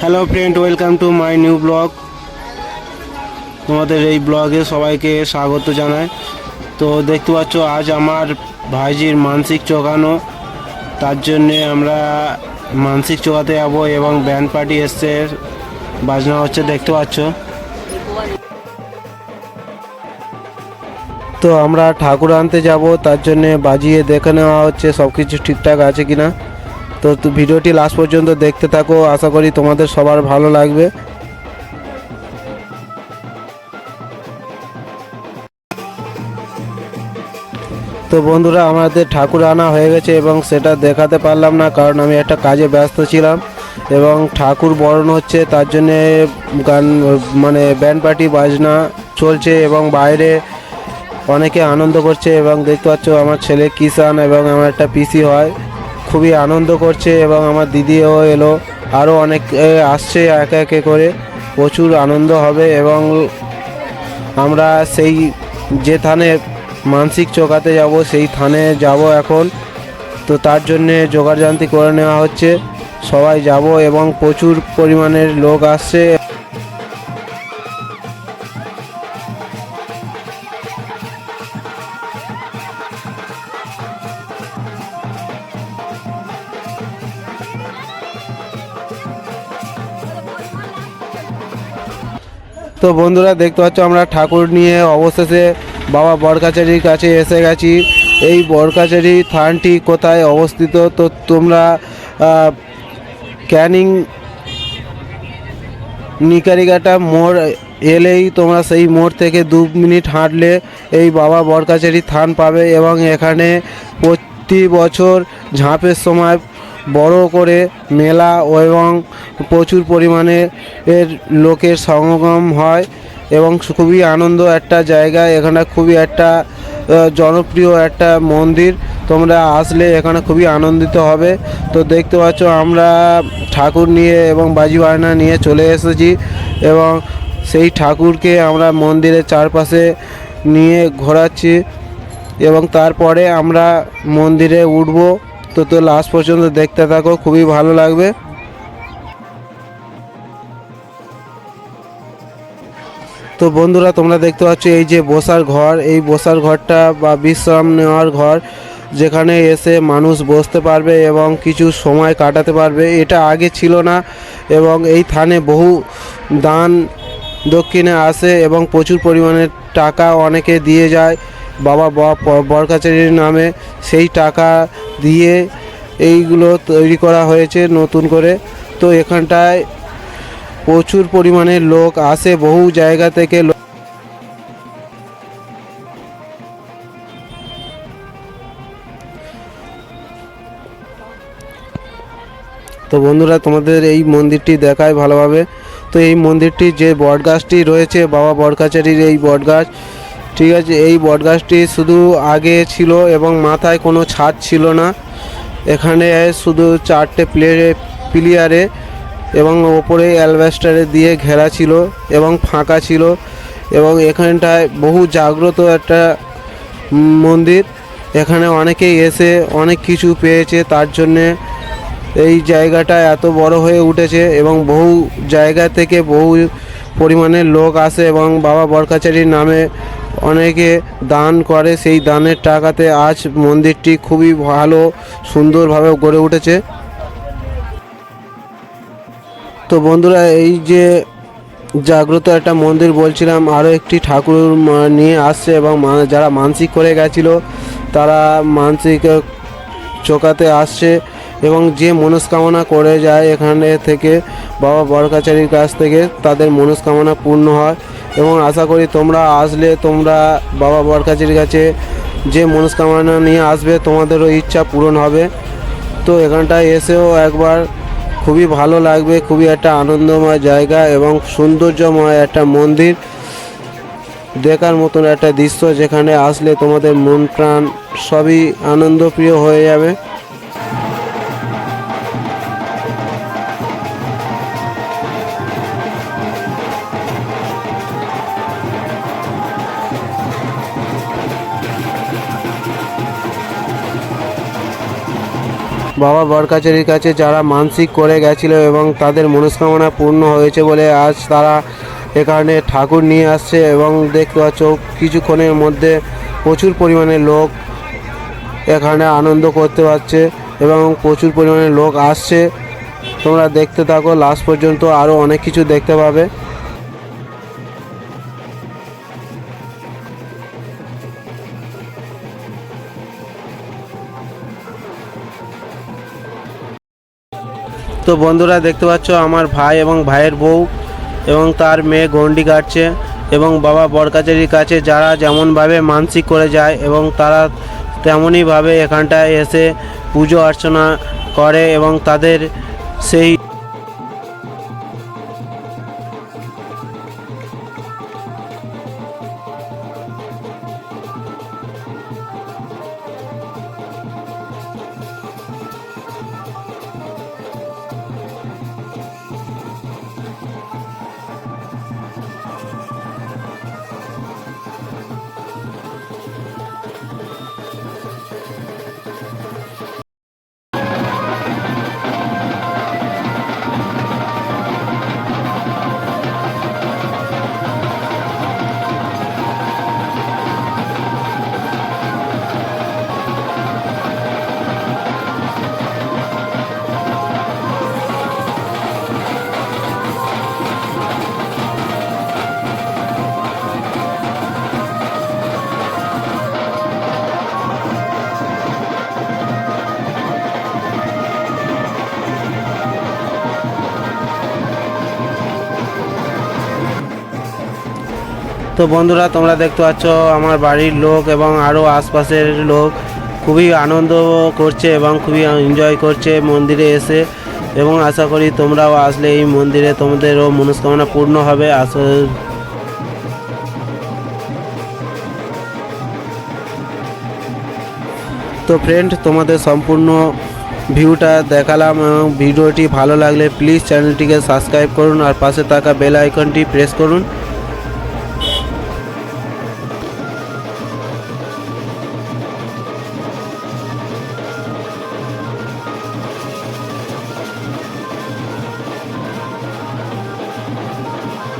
Hello friend welcome to my new blog তোমাদের এই ব্লগে সবাইকে স্বাগত জানাই। তো দেখতে পাচ্ছ, আজ আমার ভাইজির মানসিক চোখানো। তার জন্যে আমরা মানসিক চোখাতে যাব এবং ব্যান্ড পার্টি এসছে। বাজনা হচ্ছে, দেখতে পাচ্ছ। তো আমরা ঠাকুর আনতে যাব, তার জন্যে বাজিয়ে দেখে নেওয়া হচ্ছে সব কিছু ঠিকঠাক আছে কিনা। তো তো ভিডিওটি লাস্ট পর্যন্ত দেখতে থাকো, আশা করি তোমাদের সবার ভালো লাগবে। তো বন্ধুরা, আমাদের ঠাকুর আনা হয়ে গেছে এবং সেটা দেখাতে পারলাম না, কারণ আমি একটা কাজে ব্যস্ত ছিলাম এবং ঠাকুর বরণ হচ্ছে, তার জন্যে গান মানে ব্যান্ড পার্টি বাজনা চলছে এবং বাইরে অনেকে আনন্দ করছে এবং দেখতে পাচ্ছ আমার ছেলে কিষান এবং আমার একটা পিসি হয়। খুবই আনন্দ করছে এবং আমার দিদিও এলো। আরও অনেক আসছে একে একে করে। প্রচুর আনন্দ হবে এবং আমরা সেই যে থানে মানসিক চোকাতে যাব, সেই থানে যাব এখন। তো তার জন্যে জোগাড়যন্ত্রী করে নেওয়া হচ্ছে। সবাই যাব এবং প্রচুর পরিমাণের লোক আসছে। তো বন্ধুরা দেখতে পাচ্ছ আমরা ঠাকুর নিয়ে অবশেষে বাবা বরকাচারির কাছে এসে গেছি। এই বরকাচারি থানটি কোথায় অবস্থিত? তো তোমরা ক্যানিং নিকারিঘাটা মোড় এলেই তোমরা সেই মোড় থেকে দু মিনিট হাঁটলে এই বাবা বরকাচারি থান পাবে এবং এখানে প্রতি বছর ঝাঁপের সময় বড় করে মেলা এবং প্রচুর পরিমাণে এর লোকের সমাগম হয় এবং খুবই আনন্দ একটা জায়গা। এখানে খুবই একটা জনপ্রিয় একটা মন্দির। তোমরা আসলে এখানে খুবই আনন্দিত হবে। তো দেখতে পাচ্ছ আমরা ঠাকুর নিয়ে এবং বাজি বায়না নিয়ে চলে এসেছি এবং সেই ঠাকুরকে আমরা মন্দিরের চারপাশে নিয়ে ঘোরাচ্ছি এবং তারপরে আমরা মন্দিরে উঠব। তো তো লাস্ট পর্যন্ত দেখতে থাকো, খুবই ভালো লাগবে। তো বন্ধুরা, তোমরা দেখতে পাচ্ছ এই যে বসার ঘর, এই বসার ঘরটা বা বিশ্রাম নেওয়ার ঘর, যেখানে এসে মানুষ বসতে পারবে এবং কিছু সময় কাটাতে পারবে। এটা আগে ছিল না এবং এই থানে বহু দান দক্ষিণে আসে এবং প্রচুর পরিমাণে টাকা অনেকে দিয়ে যায়। বাবা বরকাচারির নামে সেই টাকা দিয়ে এইগুলো তৈরি করা হয়েছে নতুন করে। তো এখানটায় প্রচুর পরিমাণে লোক আসে, বহু জায়গা থেকে তো বন্ধুরা, তোমাদের এই মন্দিরটি দেখায় ভালোভাবে। তো এই মন্দিরটি যে বটগাছটি রয়েছে, বাবা বটগাছারির এই বটগাছ ঠিক আছে, এই বটগাছটি শুধু আগে ছিল এবং মাথায় কোনো ছাদ ছিল না। এখানে শুধু চারটে প্লেয়ারে প্লেয়ারে এবং ওপরে অ্যালবেস্টারে দিয়ে ঘেরা ছিল এবং ফাঁকা ছিল এবং এখানটায় বহু জাগ্রত একটা মন্দির। এখানে অনেকেই এসে অনেক কিছু পেয়েছে, তার জন্যে এই জায়গাটা এত বড় হয়ে উঠেছে এবং বহু জায়গা থেকে বহু পরিমাণে লোক আসে এবং বাবা বরকাচারির নামে অনেকে দান করে, সেই দানের টাকাতে আজ মন্দিরটি খুবই ভালো, সুন্দরভাবে গড়ে উঠেছে। তো বন্ধুরা, এই যে জাগ্রত একটা মন্দির বলছিলাম, আরও একটি ঠাকুর নিয়ে আসছে এবং যারা মানসিক করে গেছিল, তারা মানসিক চোকাতে আসছে এবং যে মনস্কামনা করে যায় এখানে থেকে, বাবা বরকাচারির কাছ থেকে, তাদের মনস্কামনা পূর্ণ হয়। এবং আশা করি তোমরা আসলে তোমরা বাবা বরকাচারির কাছে যে মনস্কামনা নিয়ে আসবে, তোমাদেরও ইচ্ছা পূরণ হবে। তো এখানটায় এসেও একবার খুবই ভালো লাগবে, খুবই একটা আনন্দময় জায়গা এবং সৌন্দর্যময় একটা মন্দির। দেখার মতন একটা দৃশ্য যেখানে আসলে তোমাদের মন প্রাণ সবই আনন্দপ্রিয় হয়ে যাবে। বাবা বরকাচারির কাছে যারা মানসিক করে গেছিল এবং তাদের মনস্কামনা পূর্ণ হয়েছে বলে আজ তারা এখানে ঠাকুর নিয়ে আসছে এবং দেখতে পাচ্ছ কিছুক্ষণের মধ্যে প্রচুর পরিমাণে লোক এখানে আনন্দ করতে পারছে এবং প্রচুর পরিমাণে লোক আসছে। তোমরা দেখতে থাকো লাস্ট পর্যন্ত আরও অনেক কিছু দেখতে পাবে। তো বন্ধুরা দেখতে পাচ্ছ, আমার ভাই এবং ভাইয়ের বউ এবং তার মেয়ে গন্ডি কাটছে এবং বাবা বরকাচারির কাছে যারা যেমনভাবে মানসিক করে যায় এবং তারা তেমনইভাবে এখানটায় এসে পুজো অর্চনা করে এবং তাদের সেই তো বন্ধুরা, তোমরা দেখতে পাচ্ছ আমার বাড়ির লোক এবং আরও আশপাশের লোক খুবই আনন্দ করছে এবং খুবই এনজয় করছে মন্দিরে এসে এবং আশা করি তোমরাও আসলে এই মন্দিরে তোমাদেরও মনস্কামনা পূর্ণ হবে। আশা তো ফ্রেন্ড তোমাদের সম্পূর্ণ ভিউটা দেখালাম এবং ভিডিওটি ভালো লাগলে প্লিজ চ্যানেলটিকে সাবস্ক্রাইব করুন আর পাশে থাকা বেল আইকনটি প্রেস করুন।